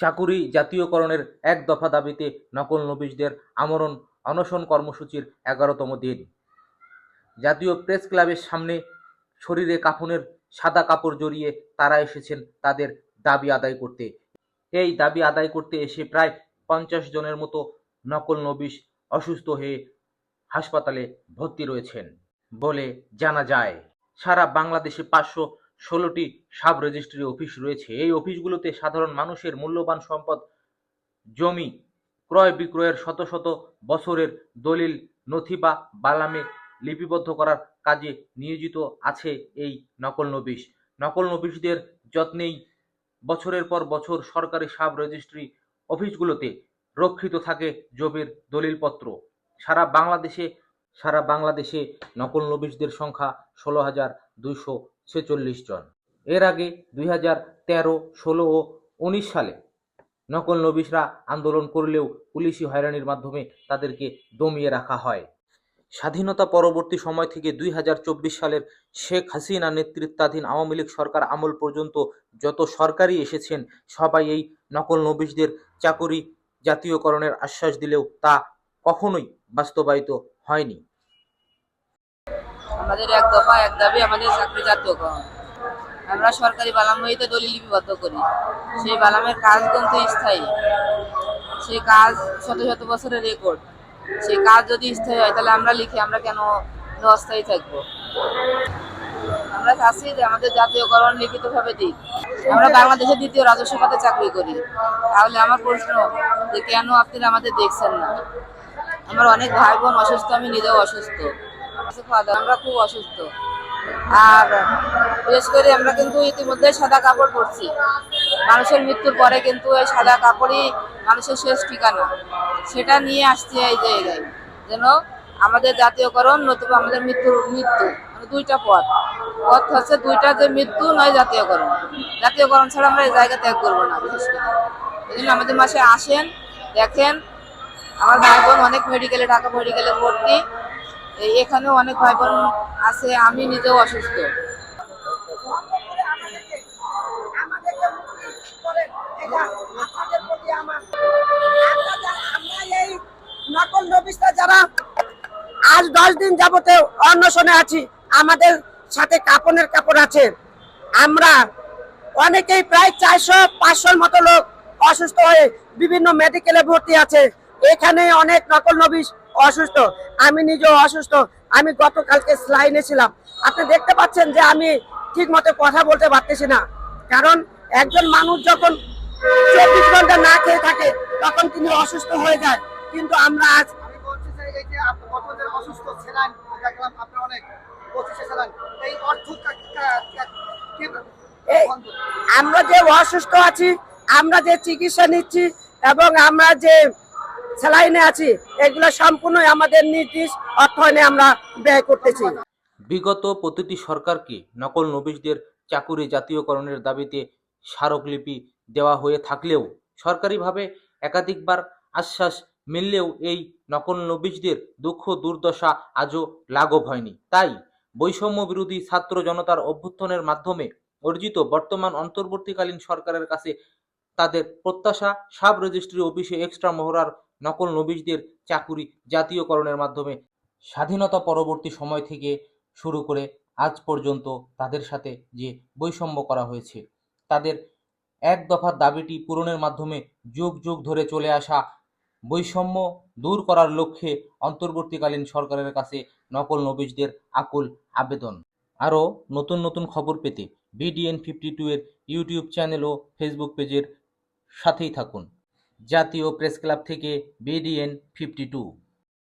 চাকুরি জাতীয়করণের এক দফা দাবিতে নকল নবিশদের আমরণ অনশন কর্মসূচির এগারোতম দিন। জাতীয় প্রেস ক্লাবের সামনে শরীরে কাফনের সাদা কাপড় জড়িয়ে তারা এসেছেন তাদের দাবি আদায় করতে। এই দাবি আদায় করতে এসে প্রায় পঞ্চাশ জনের মতো নকল নবিশ অসুস্থ হয়ে হাসপাতালে ভর্তি রয়েছেন বলে জানা যায়। সারা বাংলাদেশে পাঁচশো ষোলোটি সাব রেজিস্ট্রি অফিস রয়েছে। এই অফিসগুলোতে সাধারণ মানুষের মূল্যবান সম্পদ, জমি, ক্রয় বিক্রয়ের শত শত বছরের দলিল, নথি বা বালামে লিপিবদ্ধ করার কাজে নিয়োজিত আছে এই নকল নবিশ। নকল নবিশদের যত্নেই বছরের পর বছর সরকারি সাব রেজিস্ট্রি অফিসগুলোতে রক্ষিত থাকে জমির দলিলপত্র। সারা বাংলাদেশে সারা বাংলাদেশে নকল নবিশদের সংখ্যা ষোলো হাজার দুইশো ছেচল্লিশ জন। এর আগে দুই হাজার তেরো, ষোলো ও উনিশ সালে নকল নবিশরা আন্দোলন করলেও পুলিশি হয়রানির মাধ্যমে তাদেরকে দমিয়ে রাখা হয়। স্বাধীনতা পরবর্তী সময় থেকে দুই হাজার চব্বিশ সালের শেখ হাসিনা নেতৃত্বাধীন আওয়ামী লীগ সরকার আমল পর্যন্ত যত সরকারই এসেছেন, সবাই এই নকল নবিশদের চাকুরি জাতীয়করণের আশ্বাস দিলেও তা কখনোই বাস্তবায়িত হয়নি। আমাদের এক দফা, এক দাবি আমাদের চাকরি জাতীয়করণ আমরা সরকারি বালাম হইতে দলিল লিপিবদ্ধ করি। সেই বালামের কাজ কিন্তু স্থায়ী। সেই কাজ শত শত বছরের রেকর্ড সেই কাজ যদি স্থায়ী হয়, তাহলে আমরা লিখি আমরা কেন অস্থায়ী থাকব? আমরা চাচ্ছি যে আমাদের জাতীয়করণ লিখিতভাবে দিক। আমরা বাংলাদেশের দ্বিতীয় রাজস্ব খাতে চাকরি করি। তাহলে আমার প্রশ্ন, যে কেন আপনারা আমাদের দেখছেন না? আমার অনেক ভাই বোন অসুস্থ, আমি নিজেও অসুস্থ। আমরা খুব অসুস্থ। আর বিশেষ করে আমরা কিন্তু ইতিমধ্যে সাদা কাপড় পরছি। মানুষের মৃত্যুর পরে কিন্তু এই সাদা কাপড়ই মানুষের শেষ ঠিকানা। সেটা নিয়ে আসছে এই জায়গায় যেন আমাদের জাতীয়করণ নতুবা আমাদের মৃত্যুর মৃত্যু। মানে দুইটা পথ। পথ হচ্ছে দুইটা যে মৃত্যু, নয় জাতীয়করণ। জাতীয়করণ ছাড়া আমরা এই জায়গা ত্যাগ করব না বিশেষ করে। এই জন্য আমাদের মাসে আসেন, দেখেন। আমার ভাই বোন অনেক মেডিকেলে ঢাকা মেডিকেলে ভর্তি। এখানেও অনেক ভাই বোন আছে, আমি নিজেও অসুস্থ। নকল নবিশটা যারা আজ দশ দিন যাবতে অন্বেষণে আছি, আমাদের সাথে কাপনের কাপড় আছে। আমরা অনেকেই প্রায় চারশো, পাঁচশোর মতো লোক অসুস্থ হয়ে বিভিন্ন মেডিকেলে ভর্তি আছে। এখানে অনেক নকল নবিশ অসুস্থ আমি নিজেও অসুস্থ। আমি গতকালকে স্লাইনে ছিলাম আপনি দেখতে পাচ্ছেন যে আমি ঠিক মতো কথা বলতে পারতেছি না। কারণ একজন মানুষ যখন চব্বিশ ঘণ্টা না খেয়ে থাকে তখন তিনি অসুস্থ হয়ে যায়। কিন্তু আমরা আজ অসুস্থ ছিলেন দেখলাম অনেক এই অর্থ আমরা যে অসুস্থ আছি আমরা যে চিকিৎসা নিচ্ছি এবং আমরা যে স্যালাইনে আছি, এগুলো সম্পূর্ণই আমাদের নির্দিষ্ট অর্থায়নে আমরা ব্যয় করতেছি। বিগত প্রতিটি সরকারকে নকল নবিশদের চাকুরি জাতীয়করণের দাবিতে স্মারকলিপি দেওয়া হয়ে থাকলেও সরকারিভাবে একাধিকবার আশ্বাস মিললেও এই নকল নবিশদের দুঃখ দুর্দশা আজও লাঘব হয়নি। তাই বৈষম্য বিরোধী ছাত্র জনতার অভ্যুত্থানের মাধ্যমে অর্জিত বর্তমান অন্তর্বর্তীকালীন সরকারের কাছে তাদের প্রত্যাশা, সাব রেজিস্ট্রি অফিসে এক্সট্রা মহড়ার নকল নবিশদের চাকুরি জাতীয়করণের মাধ্যমে স্বাধীনতা পরবর্তী সময় থেকে শুরু করে আজ পর্যন্ত তাদের সাথে যে বৈষম্য করা হয়েছে, তাদের এক দফা দাবিটি পূরণের মাধ্যমে যুগ যুগ ধরে চলে আসা বৈষম্য দূর করার লক্ষ্যে অন্তর্বর্তীকালীন সরকারের কাছে নকল নবিশদের আকুল আবেদন। আরও নতুন নতুন খবর পেতে বিডিএন ফিফটি টু এর ইউটিউব চ্যানেল ও ফেসবুক পেজের সাথেই থাকুন। জাতীয় প্রেস ক্লাব থেকে বিডিএন ফিফটি টু